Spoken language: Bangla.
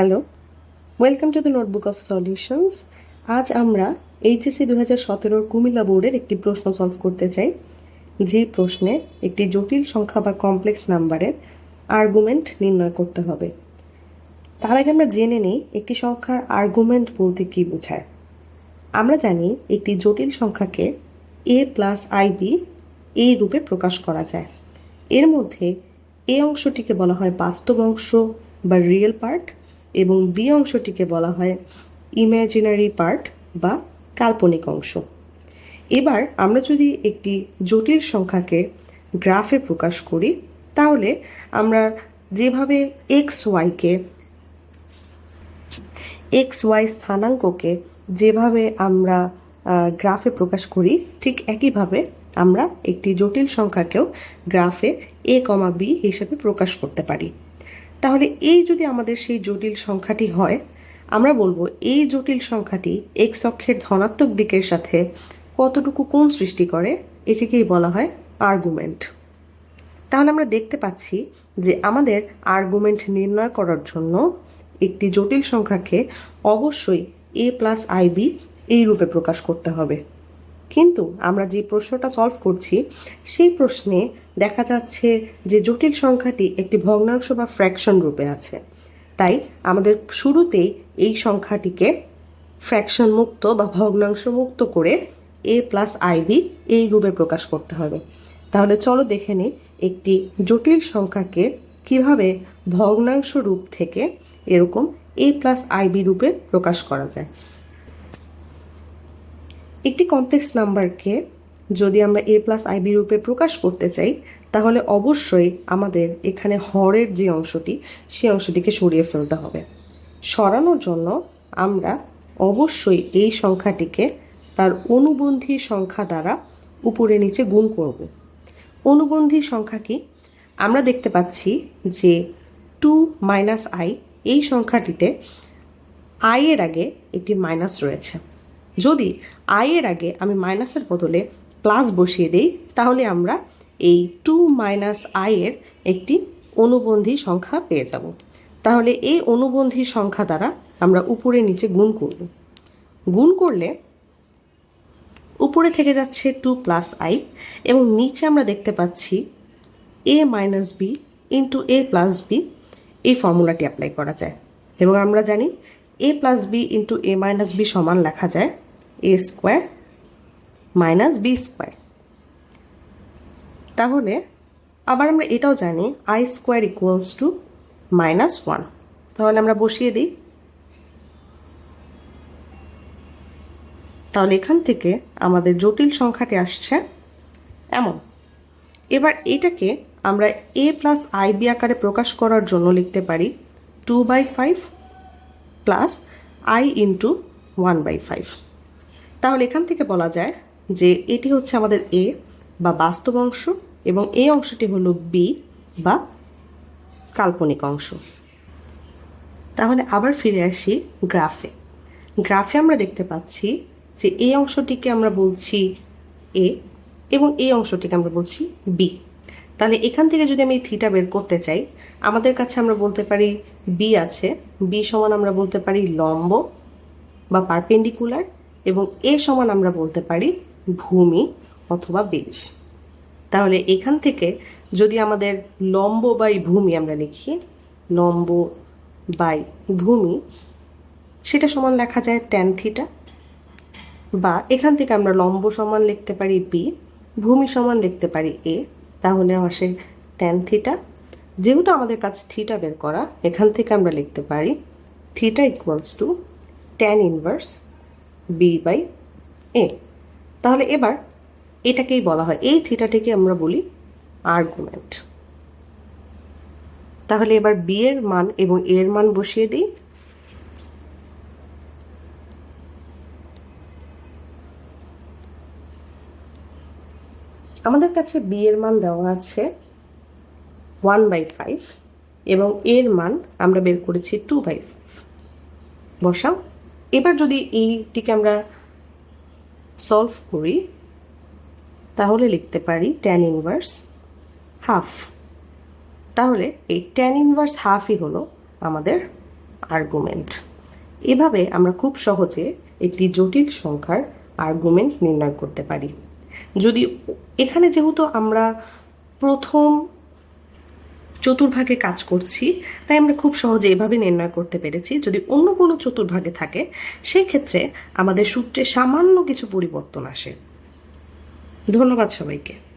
Hello, welcome to the notebook of solutions. আজ আমরা এইচএসসি দু হাজার সতেরোর কুমিল্লা বোর্ডের একটি প্রশ্ন সলভ করতে চাই। যে প্রশ্নে একটি জটিল সংখ্যা বা কমপ্লেক্স নাম্বারের আর্গুমেন্ট নির্ণয় করতে হবে। তার আগে আমরা জেনে নিই একটি সংখ্যার আর্গুমেন্ট বলতে কী বোঝায়। আমরা জানি একটি জটিল সংখ্যাকে এ প্লাস আইবি এই রূপে প্রকাশ করা যায়। এর মধ্যে এ অংশটিকে বলা হয় বাস্তব অংশ বা রিয়েল পার্ট এবং বি অংশটিকে বলা হয় ইমাজিনারি পার্ট বা কাল্পনিক অংশ। এবার আমরা যদি একটি জটিল সংখ্যাকে গ্রাফে প্রকাশ করি, তাহলে আমরা যেভাবে এক্স ওয়াইকে এক্স ওয়াই স্থানাঙ্ককে যেভাবে আমরা গ্রাফে প্রকাশ করি, ঠিক একইভাবে আমরা একটি জটিল সংখ্যাকেও গ্রাফে এ কমা বি হিসেবে প্রকাশ করতে পারি। তাহলে এই যদি আমাদের সেই জটিল সংখ্যাটি হয়, আমরা বলব এই জটিল সংখ্যাটি এক্স অক্ষের ধনাত্মক দিকের সাথে কতটুকু কোণ সৃষ্টি করে, এটিকেই বলা হয় আর্গুমেন্ট তাহলে আমরা দেখতে পাচ্ছি যে আমাদের আর্গুমেন্ট নির্ণয় করার জন্য একটি জটিল সংখ্যাকে অবশ্যই এ প্লাস আইবি এই রূপে প্রকাশ করতে হবে। কিন্তু আমরা যে প্রশ্নটা সলভ করছি, সেই প্রশ্নে দেখা যাচ্ছে যে জটিল সংখ্যাটি একটি ভগ্নাংশ বা ফ্র্যাকশন রূপে আছে। তাই আমাদের শুরুতেই এই সংখ্যাটিকে ফ্র্যাকশন মুক্ত বা ভগ্নাংশ মুক্ত করে এ প্লাস আইভি এই রূপে প্রকাশ করতে হবে। তাহলে চলো দেখে নিই একটি জটিল সংখ্যাকে কীভাবে ভগ্নাংশ রূপ থেকে এরকম এ প্লাস আইবি রূপে প্রকাশ করা যায়। একটি কমপ্লেক্স নাম্বারকে যদি আমরা এ প্লাস আইবি রূপে প্রকাশ করতে চাই, তাহলে অবশ্যই আমাদের এখানে হরের যে অংশটি সেই অংশটিকে সরিয়ে ফেলতে হবে। সরানোর জন্য আমরা অবশ্যই এই সংখ্যাটিকে তার অনুবন্ধী সংখ্যা দ্বারা উপরে নিচে গুণ করব। অনুবন্ধী সংখ্যা কি? আমরা দেখতে পাচ্ছি যে টু মাইনাস আই এই সংখ্যাটিতে আই এর আগে একটি মাইনাস রয়েছে। যদি আই এর আগে আমি মাইনাসের বদলে প্লাস বসিয়ে দিই, তাহলে আমরা এই টু মাইনাস আই এর একটি অনুবন্ধী সংখ্যা পেয়ে যাব। তাহলে এই অনুবন্ধী সংখ্যা দ্বারা আমরা উপরে নিচে গুণ করব। গুণ করলে উপরে থেকে যাচ্ছে টু প্লাস আই এবং নিচে আমরা দেখতে পাচ্ছি A minus B into A plus B এই ফর্মুলাটি অ্যাপ্লাই করা যায়। এবং আমরা জানি A plus B into A minus B সমান লেখা যায় A square minus B square. তাহলে আবার আমরা এটাও জানি, I square equals to minus one. তাহলে আমরা বসিয়ে দিই। তাহলে এখান থেকে আমাদের জটিল সংখ্যাটি আসছে এমন। এবার এটাকে আমরা এ প্লাস আই বি আকারে প্রকাশ করার জন্য লিখতে পারি two by five plus I into one by five তাহলে এখান থেকে বলা যায় যে এটি হচ্ছে আমাদের এ বা বাস্তব অংশ এবং এই অংশটি হলো বি বা কাল্পনিক অংশ। তাহলে আবার ফিরে আসি গ্রাফে। গ্রাফে আমরা দেখতে পাচ্ছি যে এই অংশটিকে আমরা বলছি এ এবং এই অংশটিকে আমরা বলছি বি তাহলে এখান থেকে যদি আমি থিটা বের করতে চাই, আমাদের কাছে আমরা বলতে পারি বি আছে। বি সমান আমরা বলতে পারি লম্ব বা পারপেন্ডিকুলার এবং এ সমান আমরা বলতে পারি ভূমি অথবা বেস তাহলে এখান থেকে যদি আমাদের লম্ব বাই ভূমি আমরা লিখি, লম্ব বাই ভূমি, সেটা সমান লেখা যায় ট্যান থিটা বা এখান থেকে আমরা লম্ব সমান লিখতে পারি বি ভূমি সমান লিখতে পারি এ তাহলে আসে ট্যান থিটা যেহেতু আমাদের কাছে থিটা বের করা, এখান থেকে আমরা লিখতে পারি theta equals to tan inverse B by A তাহলে এবার এটাকেই বলা হয়। এই থিটাটিকে আমরা বলি আর্গুমেন্ট তাহলে এবার বি এর মান এবং এ এর মান বসিয়ে দিই। আমাদের কাছে বি এর মান দেওয়া আছে ওয়ান বাই ফাইভ এবং এর মান আমরা বের করেছি টু বাই ফাইভ বসাও। এবার যদি এইটিকে আমরা সলভ করি, তাহলে লিখতে পারি ট্যান ইনভার্স হাফ তাহলে এই ট্যান ইনভার্স হাফই হলো আমাদের আর্গুমেন্ট এভাবে আমরা খুব সহজে একটি জটিল সংখ্যার আর্গুমেন্ট নির্ণয় করতে পারি। যদি এখানে যেহেতু আমরা প্রথম চতুর্ভাগে কাজ করছি, তাই আমরা খুব সহজে এভাবে নির্ণয় করতে পেরেছি। যদি অন্য কোনো চতুর্ভাগে থাকে, সেই ক্ষেত্রে আমাদের সূত্রে সামান্য কিছু পরিবর্তন আসে। ধন্যবাদ সবাইকে।